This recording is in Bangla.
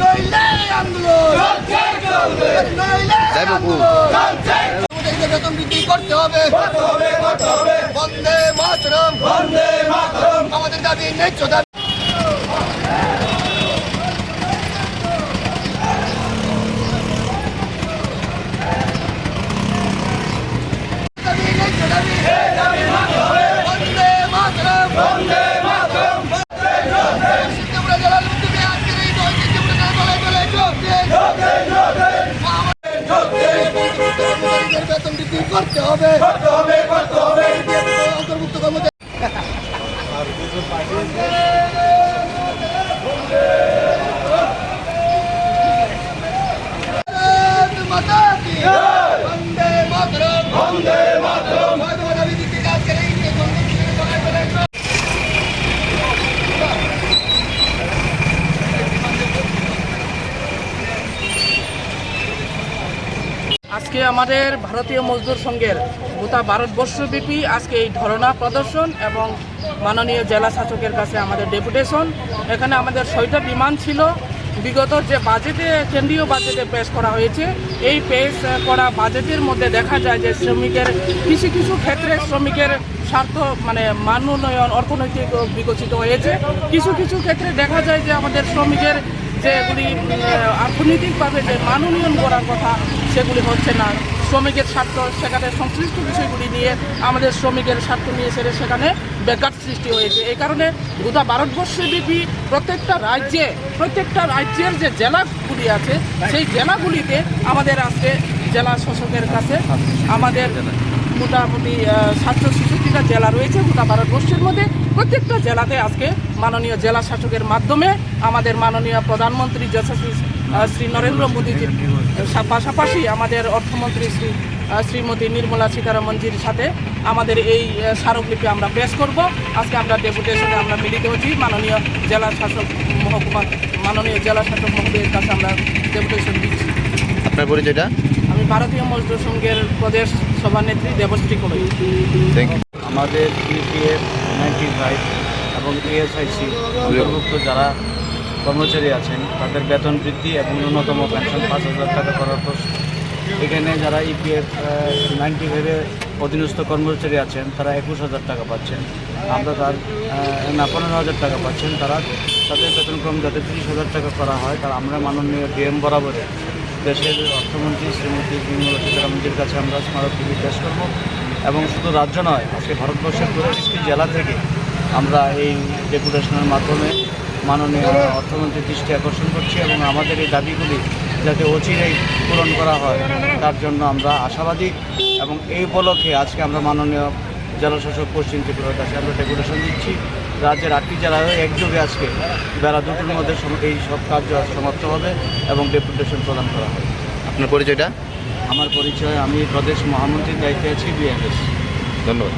নইলে আন্দোলন নইলে যাই বাবু। আন্দোলন আমাদেরকে বেতন বৃদ্ধি করতে হবে বন্দে মাতরম আমাদের দাবি ন্যায্য দাবি বন্দে মাতরম ত্রিপুরা জেলার উদ্যোগে আজকের এই নৈতিক ত্রিপুরা জেলায় চলে যোগ দিন। আমাদের বেতন বৃদ্ধি করতে হবে। অন্তর্ভুক্ত আজকে আমাদের ভারতীয় মজদুর সংঘের গোটা ভারতবর্ষব্যাপী আজকে এই ধরনা প্রদর্শন এবং মাননীয় জেলা শাসকের কাছে আমাদের ডেপুটেশন। এখানে আমাদের ছয়টা বিমান ছিল। বিগত যে বাজেটে, কেন্দ্রীয় বাজেটে পেশ করা হয়েছে, এই পেশ করা বাজেটের মধ্যে দেখা যায় যে শ্রমিকের, কিছু কিছু ক্ষেত্রে শ্রমিকের স্বার্থ মানে মান উন্নয়ন অর্থনৈতিক বিকশিত হয়েছে। কিছু কিছু ক্ষেত্রে দেখা যায় যে আমাদের শ্রমিকের যেগুলি অর্থনৈতিকভাবে যে মান উন্নয়ন করার কথা সেগুলি হচ্ছে না। শ্রমিকের স্বার্থ, সেখানে সংশ্লিষ্ট বিষয়গুলি নিয়ে আমাদের শ্রমিকের স্বার্থ নিয়ে সেটা সেখানে ব্যাঘাত সৃষ্টি হয়েছে। এই কারণে গোটা ভারতবর্ষব্যাপী প্রত্যেকটা রাজ্যে, প্রত্যেকটা রাজ্যের যে জেলাগুলি আছে, সেই জেলাগুলিতে আমাদের আজকে জেলা শাসকের কাছে আমাদের মোটামুটি সাতশো ছেষট্টিটা জেলা রয়েছে গোটা ভারতবর্ষের মধ্যে। প্রত্যেকটা জেলাতে আজকে মাননীয় জেলা শাসকের মাধ্যমে আমাদের মাননীয় প্রধানমন্ত্রী যশস্বী শ্রী নরেন্দ্র মোদীজির পাশাপাশি আমাদের অর্থমন্ত্রী শ্রী শ্রীমতী নির্মলা সীতারামনজির সাথে আমাদের এই স্মারকলিপি আমরা পেশ করব। আজকে আমরা ডেপুটেশনে আমরা মিলিত হচ্ছি। মাননীয় জেলা শাসক মহকুমা মাননীয় জেলা শাসক মহোদয়ের কাছে আমরা ডেপুটেশন দিচ্ছি। আপনার পরিচয়টা আমি ভারতীয় মজদুর সংঘের প্রদেশ সভানেত্রী দেবশ্রী কবি থ্যাংক ইউ আমাদের ইপিএফ নাইনটি ফাইভ এবং ইএসআইসি অন্তর্ভুক্ত যারা কর্মচারী আছেন, তাদের বেতন বৃদ্ধি এবং ন্যূনতম পেনশন পাঁচ হাজার টাকা করার এখানে যারা ইপিএফ নাইনটি ফাইভে অধীনস্থ কর্মচারী আছেন, তারা একুশ হাজার টাকা পাচ্ছেন। আমরা তার না, পনেরো হাজার টাকা পাচ্ছেন। তারা তাদের বেতনক্রম যাতে তিরিশ হাজার টাকা করা হয়, তার আমরা মাননীয় ডিএম বরাবরে দেশের অর্থমন্ত্রী শ্রীমতী নির্মলা সীতারামনজির কাছে আমরা স্মারকলিপি পেশ করব। এবং শুধু রাজ্য নয়, আজকে ভারতবর্ষের প্রত্যেকটি জেলা থেকে আমরা এই ডেপুটেশনের মাধ্যমে মাননীয় অর্থমন্ত্রীর দৃষ্টি আকর্ষণ করছি এবং আমাদের এই দাবিগুলি যাতে অচিরেই পূরণ করা হয় তার জন্য আমরা আশাবাদী এবং এই উপলক্ষে আজকে আমরা মাননীয় জেলাশাসক পশ্চিম ত্রিপুরার কাছে আমরা ডেপুটেশন দিচ্ছি। রাজ্যের আটটি জেলায় একযোগে আজকে বেলা দুটোর মধ্যে এই সব কার্য আজ সমাপ্ত হবে এবং ডেপুটেশন প্রদান করা হবে। আপনার পরিচয়টা? আমার পরিচয় আমি প্রদেশ মহামন্ত্রীর দায়িত্বে আছি বিএনএস। ধন্যবাদ।